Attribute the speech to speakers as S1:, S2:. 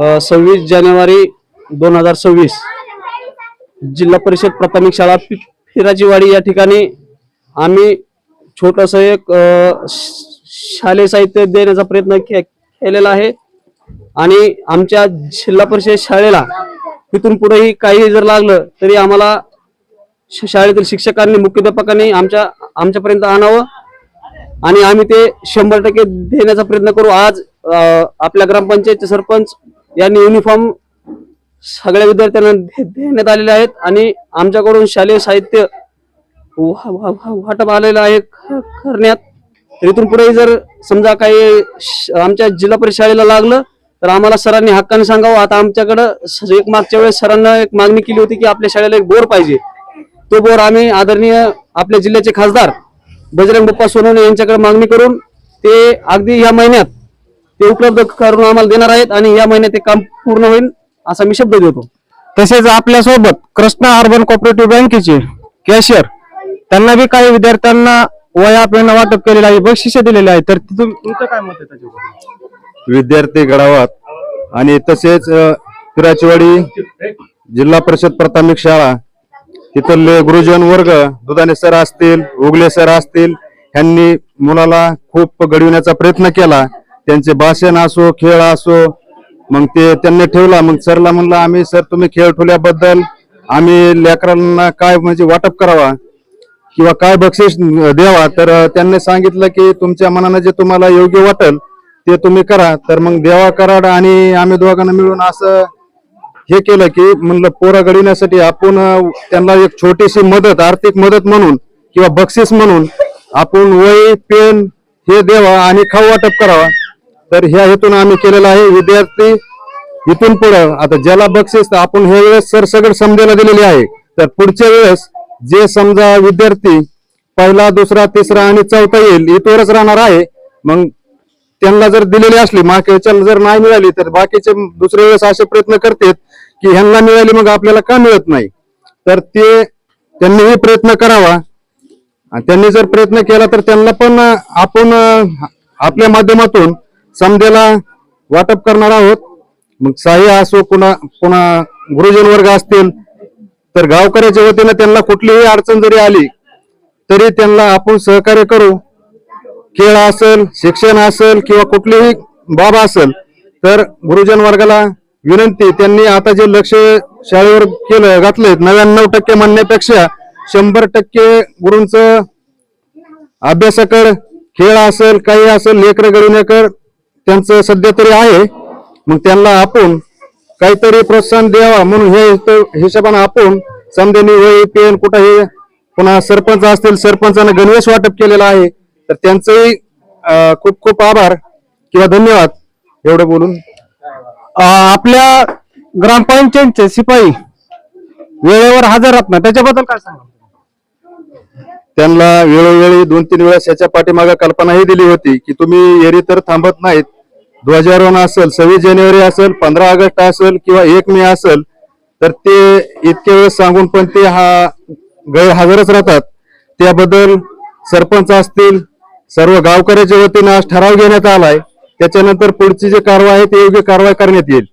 S1: सव्वीस जानेवारी दोन हजार सव्वीस. जिल्हा परिषद प्राथमिक शाळा फिराजीवाडी या ठिकाणी आम्ही छोटस एक शालेय साहित्य देण्याचा प्रयत्न के- केलेला आहे. आणि आमच्या जिल्हा परिषद शाळेला तिथून पुढेही काही जर लागलं तरी आम्हाला श- शाळेतील शिक्षकांनी मुख्याध्यापकांनी आमच्या आमच्यापर्यंत आणावं. आणि आम्ही ते शंभर टक्के देण्याचा प्रयत्न करू. आज आपल्या ग्रामपंचायतचे सरपंच यांनी युनिफॉर्म सगळ्या विद्यार्थ्यांना दे- देण्यात आलेले आहेत आणि आमच्याकडून शालेय साहित्य वा- वाटप आलेलं आहे करण्यात. इथून पुढे जर समजा काही श- आमच्या जिल्हा परिषदेला लागलं तर आम्हाला सरांनी हक्काने सांगावं. आता आमच्याकडं स- एक मागच्या वेळेस सरांना एक मागणी केली होती की आपल्या शाळेला एक बोर पाहिजे. तो बोर आम्ही आदरणीय आपल्या जिल्ह्याचे खासदार बजरंग बप्पा सोनवणे यांच्याकडे मागणी करून ते अगदी या महिन्यात ते उपलब्ध करून आम्हाला देणार आहेत आणि या महिन्यात ते काम पूर्ण होईल असा मी शब्द देतो.
S2: तसेच आपल्यासोबत कृष्णा अर्बन कोऑपरेटिव्ह बँकेचे कॅशियर त्यांना बी काही विद्यार्थ्यांना वया पेन वाटप केलेलं आहे बक्षिसे दिलेले आहे तर तिथून तुमचं काय मत आहे त्याच्यावर?
S3: विद्यार्थी गडावात आणि तसेच पिराचीवाडी जिल्हा परिषद प्राथमिक शाळा तिथले गुरुजन वर्ग दुधाने सर असतील उगले सर असतील ह्यांनी मुलाला खूप घडविण्याचा प्रयत्न केला. त्यांचे भाषण असो खेळ असो मग ते त्यांनी ठेवला. मग सरला म्हणलं आम्ही सर तुम्ही खेळ ठेवल्याबद्दल आम्ही लेकरांना काय म्हणजे वाटप करावा किंवा काय बक्षीस द्यावा? तर त्यांनी सांगितलं की तुमच्या मनानं जे तुम्हाला योग्य वाटेल ते तुम्ही करा. तर मग देवा कराड आणि आम्ही दोघांना मिळून असं हे केलं की म्हणलं पोरं घडविण्यासाठी आपण त्यांना एक छोटीशी मदत आर्थिक मदत म्हणून किंवा बक्षीस म्हणून आपण वय पेन हे देवा आणि खाऊ वाटप करावा. तर ह्या हेतून आम्ही केलेलं आहे. विद्यार्थी इथून पुढं आता ज्याला बक्षीस तर आपण हे वेळेस सर सगळं समजायला दिलेली आहे. तर पुढच्या वेळेस जे समजा विद्यार्थी पहिला दुसरा तिसरा आणि चौथा येईल इथवरच राहणार आहे. मग त्यांना जर दिलेली असली मागच्या जर नाही मिळाली तर बाकीचे दुसऱ्या वेळेस असे प्रयत्न करतात की ह्यांना मिळाली मग आपल्याला का मिळत नाही? तर ते त्यांनीही प्रयत्न करावा. आणि त्यांनी जर प्रयत्न केला तर त्यांना पण आपण आपल्या माध्यमातून समजेला वाटप करणार आहोत. मग साह्य असो कुणा कुणा गुरुजन वर्ग असतील तर गावकऱ्याच्या वतीनं त्यांना कुठलीही अडचण जरी आली तरी त्यांना आपण सहकार्य करू. खेळ असेल शिक्षण असेल किंवा कुठलीही बाब असेल तर गुरुजन वर्गाला विनंती त्यांनी आता जे लक्ष शाळेवर केलं घातले नव्याण्णव टक्के म्हणण्यापेक्षा शंभर टक्के गुरूंचं अभ्यासाकड खेळ असेल काही असेल लेकर घडवण्याकर त्यांचं सध्या तरी आहे. मग त्यांना आपण काहीतरी प्रोत्साहन द्यावा म्हणून हे हिशोबानं हिशोबाने आपण समदेनी वही पेन कुठंही पुन्हा सरपंच असतील सरपंचानं गणवेश वाटप केलेलं आहे. तर त्यांचंही खूप खूप आभार किंवा धन्यवाद एवढं बोलून.
S2: आपल्या ग्रामपंचायतचे शिपाई वेळेवर हजर राहत ना त्याच्याबद्दल काय सांगा
S3: त्यांना वेळोवेळी दोन तीन वेळेस याच्या पाठीमागा कल्पनाही दिली होती की तुम्ही एरी तर थांबत नाहीत. ध्वजारोहण असेल सव्वीस जानेवारी असेल पंधरा ऑगस्ट असेल किंवा एक मे असेल तर ते इतके वेळेस सांगून पण ते हा गैरहजरच राहतात. त्याबद्दल सरपंच असतील सर्व गावकऱ्याच्या वतीनं आज ठराव घेण्यात आलाय. त्याच्यानंतर पुढची जी कारवाई आहे ती योग्य कारवाई करण्यात येईल.